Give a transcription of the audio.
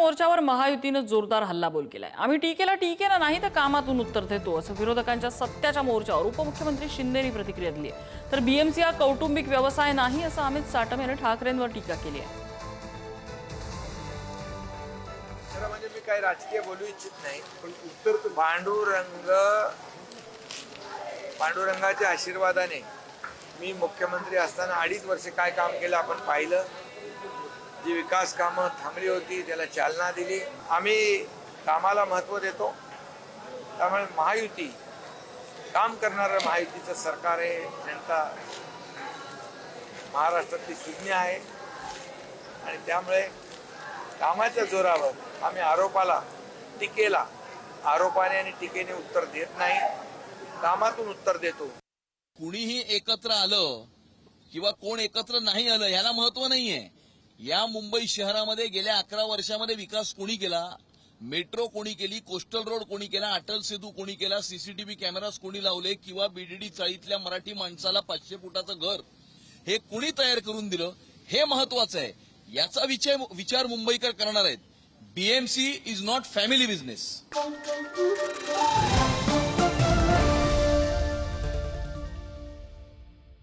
मोर्चावर महायुतीनं जोरदार हल्लाबोल केलाय. आम्ही टीकेला टीकेला नाही तर कामातून उत्तर देतो असं विरोधकांच्या सत्याच्या मोर्चावर. उपमुख्यमंत्री शिंदेनी प्रतिक्रिया दिली आहे. तर बीएमसी हा कौटुंबिक व्यवसाय नाही असं अमित साटम यांनी ठाकरेंवर टीका केली आहे. म्हणजे मी काही राजकीय बोलू इच्छित नाही पण उत्तर पांडुरंग पांडुरंगाच्या आशीर्वादाने मी मुख्यमंत्री असताना अडीच वर्ष काय काम केलं आपण पाहिलं. जी विकास कामं थांबली होती त्याला चालना दिली. आम्ही कामाला महत्त्व देतो. त्यामुळे महायुती काम करणारं महायुतीचं सरकार आहे जनता महाराष्ट्रातली सुज्ञ आहे. आणि त्यामुळे कामाच्या जोरावर आम्ही आरोपाला टीकेला आरोपाने आणि टीकेने उत्तर देत नाही. कामातून उत्तर देतो. कुणीही एकत्र आलं किंवा कोण एकत्र नाही आलं ह्याला महत्त्व नाहीये. या मुंबई शहरामध्ये गेल्या अकरा वर्षामध्ये विकास कोणी केला? मेट्रो कोणी केली? कोस्टल रोड कोणी केला? अटल सेतू कोणी केला? सीसीटीव्ही कॅमेराज कोणी लावले? किंवा बीडीडी चाळीतल्या मराठी माणसाला पाचशे फुटाचं घर हे कोणी तयार करून दिलं? हे महत्वाचं आहे. याचा विचार विचार मुंबईकर करणार आहेत. BMC is not family business.